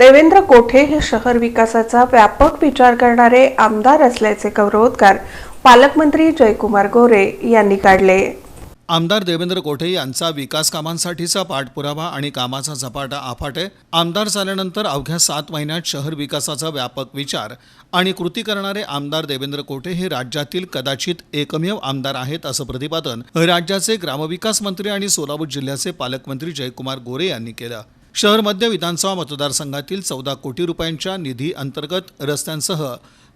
देवेंद्र कोठे हे शहर विकासाचा व्यापक विचार करणारे आमदार असल्याचे गौरवोद्गार पालकमंत्री जयकुमार गोरे यांनी काढले. आमदार देवेंद्र कोठे यांचा विकास कामांसाठीचा पाठपुरावा आणि कामाचा झपाटा आफाटे आमदार झाल्यानंतर अवघ्या सात महिन्यात शहर विकासाचा व्यापक विचार आणि कृती करणारे आमदार देवेंद्र कोठे हे राज्यातील कदाचित एकमेव आमदार आहेत असं प्रतिपादन राज्याचे ग्रामविकास मंत्री आणि सोलापूर जिल्ह्याचे पालकमंत्री जयकुमार गोरे यांनी केलं. शहर मध्य विधानसभा मतदारसंघातील चौदा कोटी रुपयांच्या निधी अंतर्गत रस्त्यांसह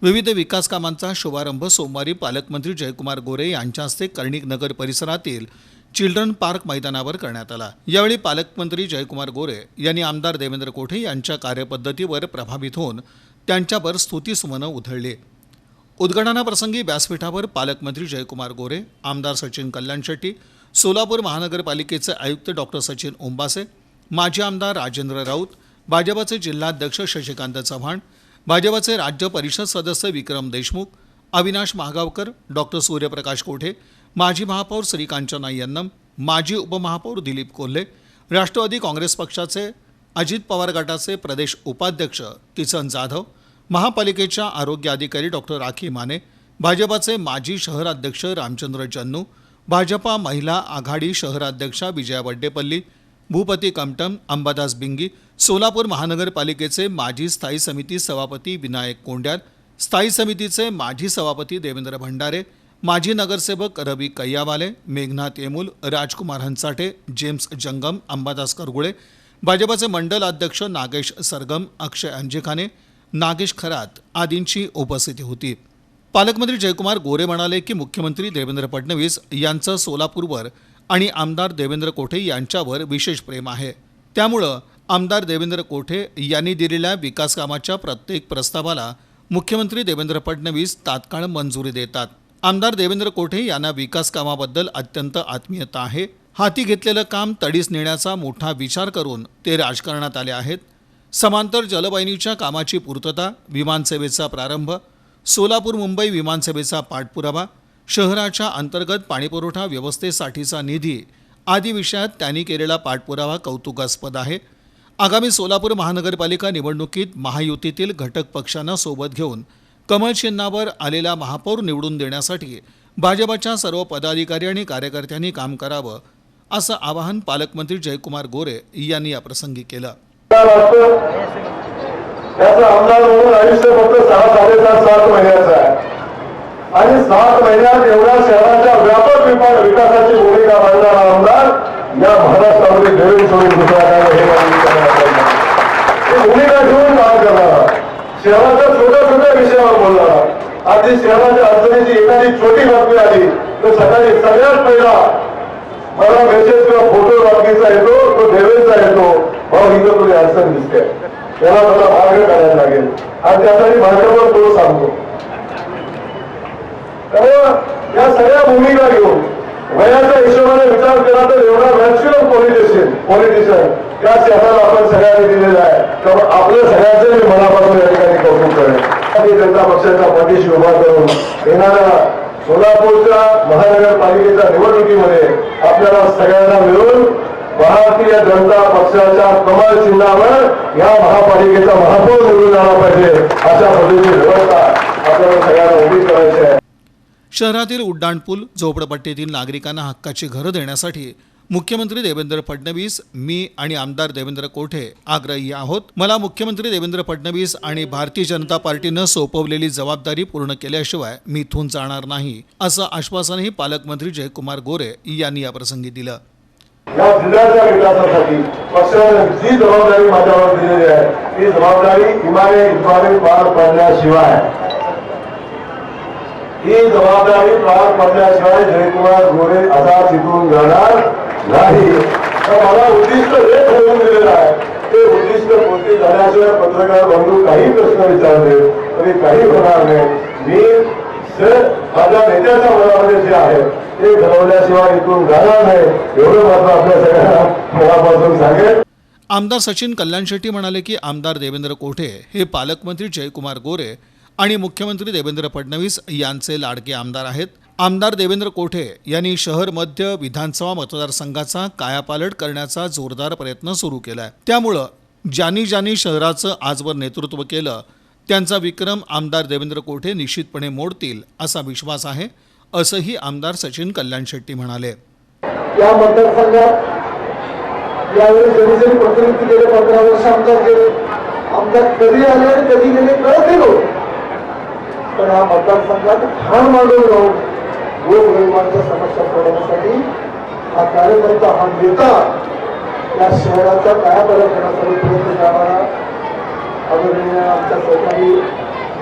विविध विकास कामांचा शुभारंभ सोमवारी पालकमंत्री जयकुमार गोरे यांच्या हस्ते कर्णिक नगर परिसरातील चिल्ड्रन पार्क मैदानावर करण्यात आला. यावेळी पालकमंत्री जयकुमार गोरे यांनी आमदार देवेंद्र कोठे यांच्या कार्यपद्धतीवर प्रभावित होऊन त्यांच्यावर स्तुतीसुमनं उधळली. उद्घाटनाप्रसंगी व्यासपीठावर पालकमंत्री जयकुमार गोरे आमदार सचिन कल्याण शेट्टी सोलापूर महानगरपालिकेचे आयुक्त डॉक्टर सचिन ओंबासे माजी आमदार राजेंद्र राऊत भाजपचे जिल्हाध्यक्ष शशिकांत चव्हाण भाजपचे राज्य परिषद सदस्य विक्रम देशमुख अविनाश महागावकर डॉक्टर सूर्यप्रकाश कोठे माजी महापौर श्रीकांचना यन्नम माजी उपमहापौर दिलीप कोल्हे राष्ट्रवादी काँग्रेस पक्षाचे अजित पवार गटाचे प्रदेश उपाध्यक्ष किसन जाधव महापालिकेच्या आरोग्य अधिकारी डॉक्टर राखी माने भाजपाचे माजी शहराध्यक्ष रामचंद्र जन्नू भाजपा महिला आघाडी शहराध्यक्षा विजया वड्डेपल्ली भूपती कमटम अंबादास बिंगी सोलापूर महानगरपालिकेचे माजी स्थायी समिती सभापती विनायक कोंड्यार स्थायी समितीचे माजी सभापती देवेंद्र भंडारे माजी नगरसेवक रवी कैयावाले मेघनाथ येमूल राजकुमार हंचाटे जेम्स जंगम अंबादास करगुळे भाजपाचे मंडल अध्यक्ष नागेश सरगम अक्षय अंजेखाने नागेश खरात आदींची उपस्थिती होती. पालकमंत्री जयकुमार गोरे म्हणाले की मुख्यमंत्री देवेंद्र फडणवीस यांचं सोलापूरवर आणि आमदार देवेंद्र कोठे यांच्यावर विशेष प्रेम आहे. त्यामुळं आमदार देवेंद्र कोठे यांनी दिलेल्या विकास कामाच्या प्रत्येक प्रस्तावाला मुख्यमंत्री देवेंद्र फडणवीस तात्काळ मंजुरी देतात. आमदार देवेंद्र कोठे यांना विकास कामाबद्दल अत्यंत आत्मीयता आहे. हाती घेतलेलं काम तडीस नेण्याचा मोठा विचार करून ते राजकारणात आले आहेत. समांतर जलवाहिनीच्या कामाची पूर्तता विमानसेवेचा प्रारंभ सोलापूर मुंबई विमानसेवेचा पाठपुरावा शहराच्या अंतर्गत पाणीपुरवठा व्यवस्थेसाठीचा निधी आदी विषयात त्यांनी केलेला पाठपुरावा कौतुकास्पद आहे. आगामी सोलापूर महानगरपालिका निवडणुकीत महायुतीतील घटक पक्षांना सोबत घेऊन कमळ चिन्हावर आलेला महापौर निवडून देण्यासाठी भाजपाच्या सर्व पदाधिकारी आणि कार्यकर्त्यांनी काम करावं असं आवाहन पालकमंत्री जयकुमार गोरे यांनी याप्रसंगी केलं. लागतो आमदार म्हणून आयुष्य फक्त सहा साडेसात सात महिन्याचं आहे. आणि सात महिन्यात एवढ्या शहराच्या व्यापक विकासाची भूमिका मांडणारा आमदार या महाराष्ट्रामध्ये देवेंद्र सोडून दुसरा काय हे भूमिका घेऊन काम करणारा शहराच्या छोट्या छोट्या विषयावर बोलणारा आधी शहराच्या अडचणीची एखादी छोटी बातमी आली तर सकाळी सगळ्यात पहिला मला मेसेज किंवा फोटो बातमीचा येतो तो देवेंचा येतो. भाऊ इथं तुझी अडचण दिसते. त्याला मला मार्ग काढायला लागेल. आणि त्यासाठी भाजपवर तो सांगतो. त्यामुळं या सगळ्या भूमिका घेऊन वयाच्या हिशोबाने विचार केला तर एवढा नॅचरल पॉलिटिशियन पॉलिटिशियन त्या शहराला आपण सगळ्यांनी दिलेला आहे. त्यामुळे आपल्या सगळ्यांचे मी मनापासून या ठिकाणी कौतुक करेन. जनता पक्षाच्या पाठीशी उभा करून येणाऱ्या सोलापूरच्या महानगरपालिकेच्या निवडणुकीमध्ये आपल्याला सगळ्यांना मिळून भारतीय जनता पक्षाच्या कमळ चिन्हावर या महापालिकेचा महापौर निवडून आला पाहिजे अशा पद्धतीची व्यवस्था आपल्याला सगळ्यांना उभी करायची आहे. शहरातील उड्डाणपूल झोपडपट्टीतील नागरिकांना हक्काची घरं देण्यासाठी मुख्यमंत्री देवेंद्र फडणवीस मी आणि आमदार देवेंद्र कोठे आग्रही आहोत. मला मुख्यमंत्री देवेंद्र फडणवीस आणि भारतीय जनता पार्टीनं सोपवलेली जबाबदारी पूर्ण केल्याशिवाय मी इथून जाणार नाही असं आश्वासनही पालकमंत्री जयकुमार गोरे यांनी याप्रसंगी दिलं. या जिल्ह्याच्या विकासासाठी पक्षाने जी जबाबदारी माझ्यावर दिलेली आहे ती जबाबदारी इमाने इमाने पार पडल्याशिवाय ही जबाबदारी पार पडल्याशिवाय जयकुमार गोरे असा जिंकून जाणार नाही. तर मला उद्दिष्ट हे ठरवून दिलेलं आहे. ते उद्दिष्ट पूर्ती झाल्याशिवाय पत्रकार बंधू काही प्रश्न विचारले तरी काही होणार नाही. मी माझ्या नेत्याच्या मनामध्ये जे आहे ते घडवल्याशिवाय इथून जाणार नाही. एवढं मात्र आपल्या सगळ्यांना मनापासून सांगेल आमदार सचिन कल्याण शेट्टी म्हणाले की आमदार देवेंद्र कोठे हे पालकमंत्री जयकुमार गोरे आणि मुख्यमंत्री देवेंद्र फडणवीस यांचे लाडके आमदार आहेत. आमदार देवेंद्र कोठे यांनी शहर मध्य विधानसभा मतदारसंघाचा कायापालट करण्याचा जोरदार प्रयत्न सुरू केलाय. त्यामुळं ज्यांनी ज्यांनी शहराचं आजवर नेतृत्व केलं त्यांचा विक्रम आमदार देवेंद्र कोठे निश्चितपणे मोडतील असा विश्वास आहे असंही आमदार सचिन कल्याण शेट्टी म्हणाले. या मतदारसंघात यावेळी जरी जरी प्रतिनिधी गेले पंधरा वर्ष आमदार गेले आमदार कधी आले कधी गेले कळत पण हा मतदारसंघात ठाण मागून राहून गोरगरिबांच्या समस्या सोडवण्यासाठी हा कार्यकर्ता हा नेता या शहराचा कायापालट करण्यासाठी प्रयत्न करणारा आदरणीय आमच्या सरकारी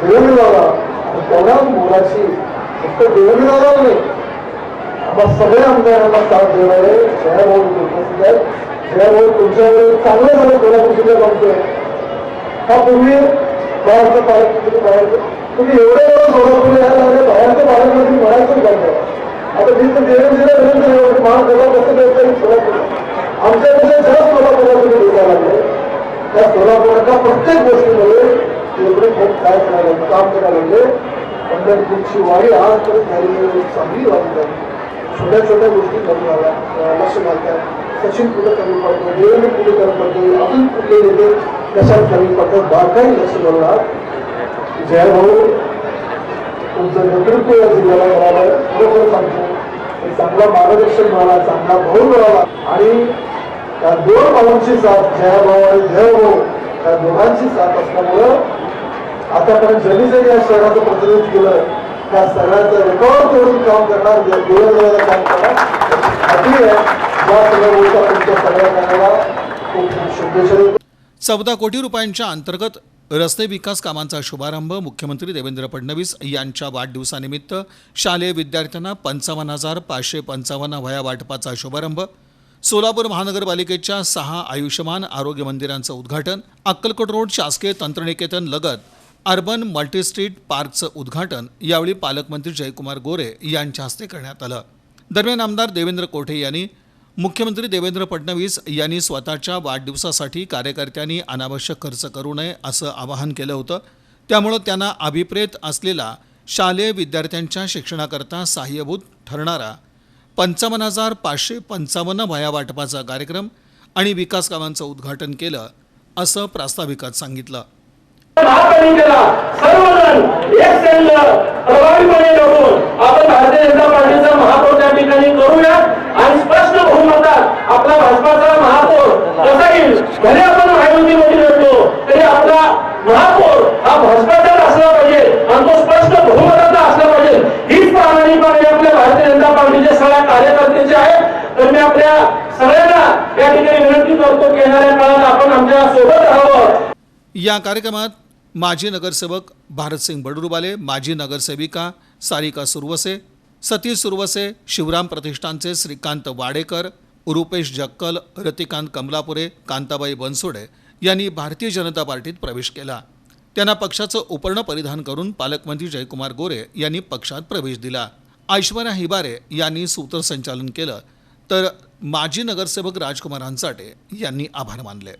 देवेंद्र आणि त्याला मोलाची फक्त देवेंद्र नाही आम्हा सगळ्या आमदारांना साथ देणारे जयाभाऊ उपस्थित आहेत. जयाभाऊ तुमच्यावर चांगलं झालं कोल्हापूर जिल्ह्यात सांगतोय हा पूर्वी बाहेरचं पालकमंत्री बाहेर तुम्ही एवढे वेळा सोलापूर यायला लागले सोलापूरला प्रत्येक गोष्टीमध्ये काम करायला लागले पंढरपूरची वारी आज लक्ष घालतात सचिन कुठे कमी पडतो देवेंद्र कुठे कमी कमी पडतात बारकाही लक्ष घालणार जय भाऊ तुमचं नेतृत्व या जिल्ह्याला मिळालं खरोखर सांगतो. एक चांगला मार्गदर्शक मिळाला चांगला भाऊ मिळाला. आणि त्या दोन भाऊंची साथ जयभाऊ हो आणि जय हो भाऊ त्या दोघांची साथ असल्यामुळं आतापर्यंत ज्यांनी जरी या शहराचं प्रतिनिधित्व केलं त्या सगळ्याचं रेकॉर्ड तोडून काम करणार काम करणार. अगदी या सगळ्या गोष्टी तुमच्या सगळ्या कामाला खूप खूप शुभेच्छा देतो. चौदा कोटी रुपयांच्या अंतर्गत रस्ते विकास कामांचा शुभारंभ मुख्यमंत्री देवेंद्र फडणवीस यांच्या वाढदिवसानिमित्त शालेय विद्यार्थ्यांना पंचावन्न हजार पाचशे पंचावन्न वया वाटपाचा शुभारंभ. सोलापूर महानगरपालिकेच्या सहा आयुष्यमान आरोग्य मंदिरांचं उद्घाटन अक्कलकोट रोड शासकीय तंत्रनिकेतन लगत अर्बन मल्टीस्ट्रीट पार्कचं उद्घाटन यावेळी पालकमंत्री जयकुमार गोरे यांच्या हस्ते करण्यात आलं. दरम्यान आमदार देवेंद्र कोठे यांनी मुख्यमंत्री देवेंद्र फडणवीस यांनी स्वतःच्या वाढदिवसासाठी कार्यकर्त्यांनी अनावश्यक खर्च करू नये असं आवाहन केलं होतं. त्यामुळं त्यांना अभिप्रेत असलेला शालेय विद्यार्थ्यांच्या शिक्षणाकरता सहाय्यभूत ठरणारा पंचावन्न हजार पाचशे पंचावन्न वया वाटपाचा कार्यक्रम आणि विकास कामांचं उद्घाटन केलं असं प्रास्ताविकात सांगितलं. आपण भारतीय जनता पार्टीचा महापौर त्या ठिकाणी करूया. आणि स्पष्ट बहुमतात आपला भाजपाचा महापौर कसा येईल? भले आपण महायुतीमध्ये लढलो तरी आपला महापौर हा भाजपाचा असला पाहिजे आणि तो स्पष्ट बहुमताचा असला पाहिजे. हीच प्रामाणिकपणे आपल्या भारतीय जनता पार्टीच्या सगळ्या कार्यकर्त्याची आहे. तर मी आपल्या सगळ्यांना या ठिकाणी विनंती करतो की येणाऱ्या काळात आपण आमच्यासोबत राहावं. या कार्यक्रमात माजी नगरसेवक भारतसिंग बडरुबाले माजी नगरसेविका सारिका सुरवसे सतीश सुरवसे शिवराम प्रतिष्ठानचे श्रीकांत वाडेकर रुपेश जक्कल रतिकांत कमलापुरे कांताबाई बनसोडे यांनी भारतीय जनता पार्टीत प्रवेश केला. त्यांना पक्षाचं उपर्ण परिधान करून पालकमंत्री जयकुमार गोरे यांनी पक्षात प्रवेश दिला. ऐश्वर्या हिबारे यांनी सूत्रसंचालन केलं. तर माजी नगरसेवक राजकुमार हंचाटे यांनी आभार मानले.